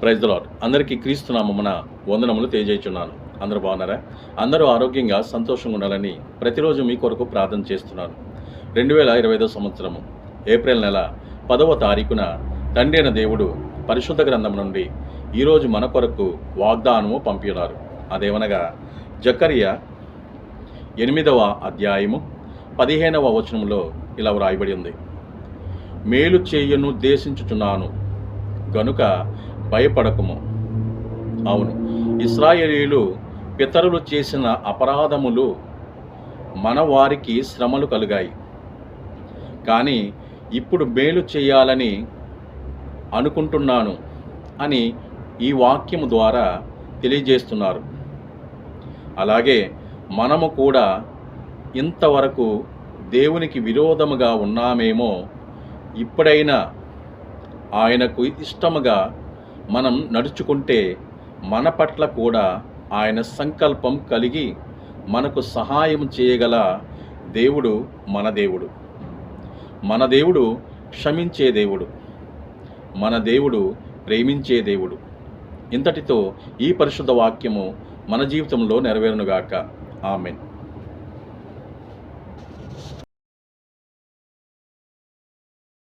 Praise lord అందరికీ క్రీస్తునామమున వందనములు తెలియజేస్తున్నాను అందరూ బాగున్నారా? అందరూ ఆరోగ్యంగా సంతోషంగా ఉండాలని ప్రతిరోజు మీ కొరకు ప్రార్థన చేస్తున్నాను. రెండు వేల ఇరవై ఐదో సంవత్సరము ఏప్రిల్ నెల పదవ తారీఖున తండ్రి అయిన దేవుడు పరిశుద్ధ గ్రంథం నుండి ఈరోజు మన కొరకు వాగ్దానము పంపినారు అదేమనగా జకరియా ఎనిమిదవ అధ్యాయము పదిహేనవ వచనంలో ఇలా వ్రాయబడి ఉంది. మేలు చేయను ఉద్దేశించుచున్నాను గనుక భయపడకము. అవును ఇస్రాయేలీలు పితరులు చేసిన అపరాధములు మన వారికి శ్రమలు కలిగాయి. కానీ ఇప్పుడు మేలు చేయాలని అనుకుంటున్నాను అని ఈ వాక్యము ద్వారా తెలియజేస్తున్నారు. అలాగే మనము కూడా ఇంతవరకు దేవునికి విరోధముగా ఉన్నామేమో ఇప్పుడైనా ఆయనకు ఇష్టముగా మనం నడుచుకుంటే మన పట్ల కూడా ఆయన సంకల్పం కలిగి మనకు సహాయం చేయగల దేవుడు మన దేవుడు. మన దేవుడు క్షమించే దేవుడు. మన దేవుడు ప్రేమించే దేవుడు. ఇంతటితో ఈ పరిశుద్ధ వాక్యము మన జీవితంలో నెరవేరునుగాక. ఆమెన్.